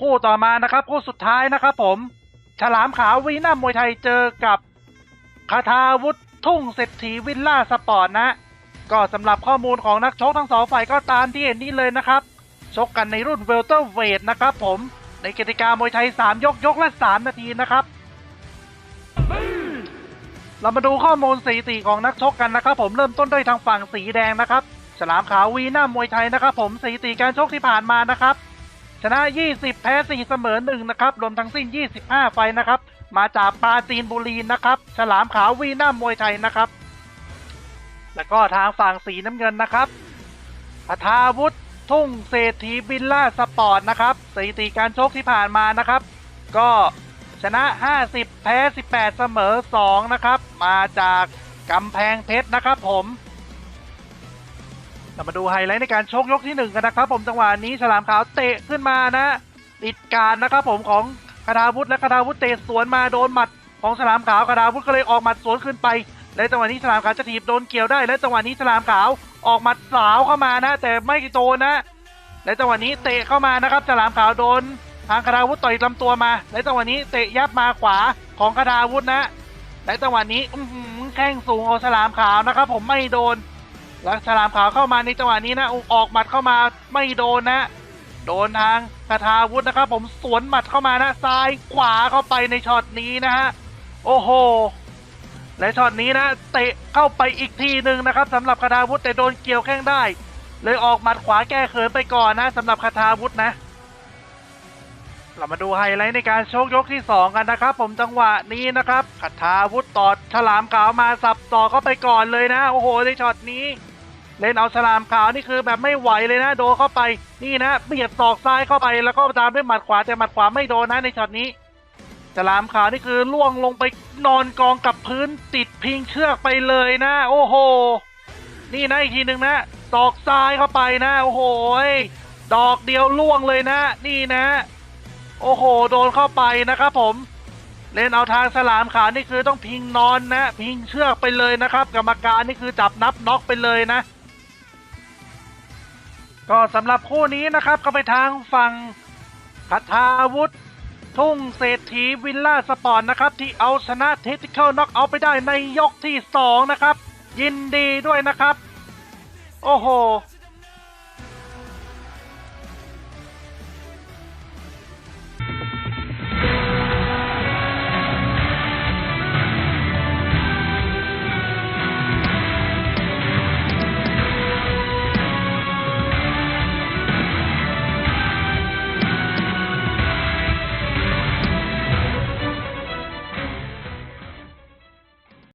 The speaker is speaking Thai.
คู่ต่อมานะครับคู่สุดท้ายนะครับผม ฉลามขาววีน่ามวยไทยเจอกับคาทาวุธทุ่งเศรษฐีวิลล่าสปอร์ตนะ ก็สำหรับข้อมูลของนักชกทั้งสองฝ่ายก็ตามที่เห็นนี่เลยนะครับ ชกกันในรุ่นเวลเตอร์เวทนะครับผมในกติกามวยไทย 3 ยกยกละ 3 นาทีนะครับ เรามาดูข้อมูลสถิติของนักชกกันนะครับ ผมเริ่มต้นด้วยทางฝั่งสีแดงนะครับ ฉลามขาววีน่ามวยไทยนะครับ ผมสถิติการชกที่ผ่านมานะครับ ชนะ 20 แพ้ 4 เสมอ 1 นะครับ รวมทั้งสิ้น 25 ไฟนะครับ มาจากปาจีนบุรีนะครับ ฉลามขาววีน่ามวยไทยนะครับ แล้วก็ทางฝั่งสีน้ำเงินนะครับพัทาวุธทุ่งเศรษฐีบิลล่าสปอร์ตนะครับสถิติการชกที่ผ่านมานะครับ ก็ชนะ 50 แพ้ 18 เสมอ 2 นะครับ มาจากกำแพงเพชรนะครับผม เรามาดูไฮไลท์ในการชกยกที่หนึ่งกันนะครับผมจังหวะนี้ฉลามขาวเตะขึ้นมานะติดการนะครับผมของคาทาวุธและคาทาวุธเตะสวนมาโดนหมัดของฉลามขาวคาทาวุธก็เลยออกหมัดสวนขึ้นไป และจังหวะนี้ฉลามขาวจะถีบโดนเกี่ยวได้ และจังหวะนี้ฉลามขาวออกหมัดสาวเข้ามานะ แต่ไม่โดนนะ และจังหวะนี้เตะเข้ามานะครับฉลามขาวโดนทางคาทาวุธต่อยลำตัวมา และจังหวะนี้เตะยับมาขวาของคาทาวุธนะ และจังหวะนี้แข้งสูงของฉลามขาวนะครับผมไม่โดน แล้วฉลามขาวเข้ามาในจังหวะนี้นะออกหมัดเข้ามาไม่โดนนะ โดนทางคาทาวุธนะครับ ผมสวนหมัดเข้ามานะซ้ายขวาเข้าไปในช็อตนี้นะฮะโอ้โหและช็อตนี้นะเตะเข้าไปอีกทีหนึ่งนะครับสำหรับคาทาวุธแต่โดนเกี่ยวแข้งได้ เลยออกหมัดขวาแก้เขินไปก่อนนะสำหรับคาทาวุธนะเรามาดูไฮไลท์ในการโชคยกที่ 2 กันนะครับ ผมจังหวะนี้นะครับคาทาวุธตอดฉลามขาวมาสับต่อเข้าไปก่อนเลยนะ โอ้โหในช็อตนี้ เล่นเอาฉลามขาวนี่คือแบบไม่ไหวเลยนะ โดเข้าไปนี่นะเบียดศอกซ้ายเข้าไปแล้วก็ตามด้วยหมัดขวาแต่หมัดขวาไม่โดนนะในช็อตนี้ฉลามขาวนี่คือล่วงลงไปนอนกองกับพื้นติดพิงเชือกไปเลยนะ โอ้โห นี่นะอีกทีหนึ่งนะศอกซ้ายเข้าไปนะโอ้โหดอกเดียวล่วงเลยนะ นี่นะ โอ้โห โดนเข้าไปนะครับผม เล่นเอาทางฉลามขาวนี่คือต้องพิงนอนนะ พิงเชือกไปเลยนะครับ กรรมการนี่คือจับนับน็อกไปเลยนะ ก็สำหรับคู่นี้นะครับก็ไปทางฝั่งคัทาวุธ ทุ่งเศรษฐีวิลล่าสปอร์ตนะครับ ที่เอาชนะเทติเคิลน็อกเอาไปได้ในยกที่ 2 นะครับ ยินดีด้วยนะครับ โอ้โห